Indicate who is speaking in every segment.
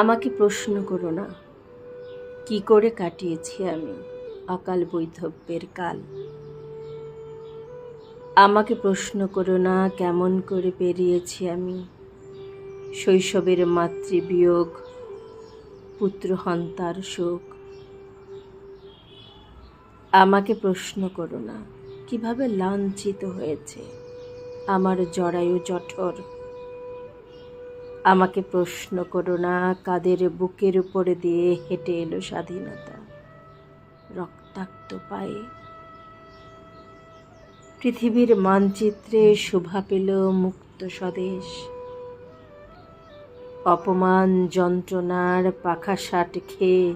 Speaker 1: আমাকে প্রশ্ন করো না। কি করে কাটিয়েছি আমি অকাল বৈধব্যের কাল? আমাকে প্রশ্ন করো না কেমন করে পেরিয়েছি আমি? শৈশবের মাতৃবিয়োগ, পুত্র হন্তার শোক। আমাকে প্রশ্ন করো না, কীভাবে লাঞ্ছিত হয়েছে আমার জরায়ু জঠর? আমাকে প্রশ্ন করো না, কাদের বুকের উপরে দিয়ে হেঁটে এলো স্বাধীনতা? রক্তাক্ত পায়ে। পৃথিবীর মানচিত্রে শোভা পেল মুক্ত স্বদেশ। অপমান যন্ত্রণার পাখা শাট খেয়ে।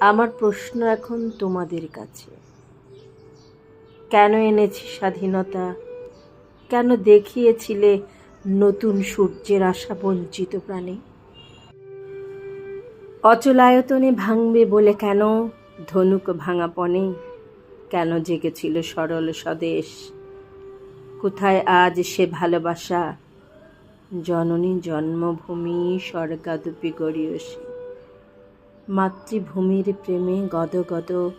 Speaker 1: আমার প্রশ্ন এখন তোমাদের কাছে। কেন এনেছি স্বাধীনতা? কেন দেখিয়েছিলে নতুন সূর্যের আশা বঞ্চিত প্রাণে। অচলায়তনে ভাঙবে বলে কেন ধনুক ভাঙা পণে? কেন জেগেছিল সরল স্বদেশ? কোথায় আজ সে ভালোবাসা? জননী জন্মভূমি স্বর্গাদপি গড়িয়সী মাতৃভূমির প্রেমে গদগদ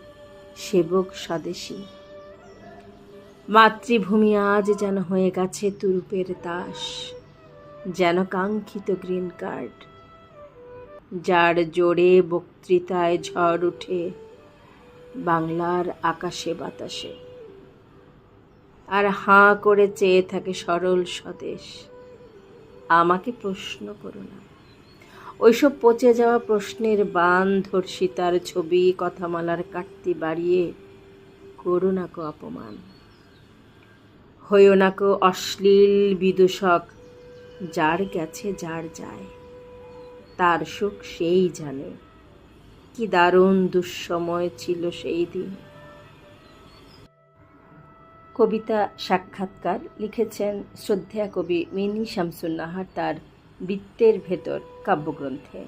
Speaker 1: সেবক স্বদেশী। মাতৃভূমি আজ যেন হয়ে গেছে তুরুপের তাস যেন কাঙ্ক্ষিত গ্রিন কার্ড। যার জোরে বক্তৃতায় ঝড় উঠে বাংলার আকাশে বাতাসে। আর হাঁ করে চেয়ে থাকে সরল স্বদেশ, আমাকে প্রশ্ন করো না। ওইসব পচে যাওয়া প্রশ্নের বান ধর্ষিতার ছবি, কথামালার কাটতি বাড়িয়ে করো না কো অপমান। হইও নাকো অশ্লীল বিদূষক। যার গেছে, যার যায়, তার সুখ সেই জানে। কি দারুণ দুঃসময় ছিল সেই দিন। কবিতা সাক্ষাৎকার লিখেছেন শ্রদ্ধেয়া কবি মিনি শামসুন্নাহার তার বৃত্তের ভেতর কাব্যগ্রন্থে।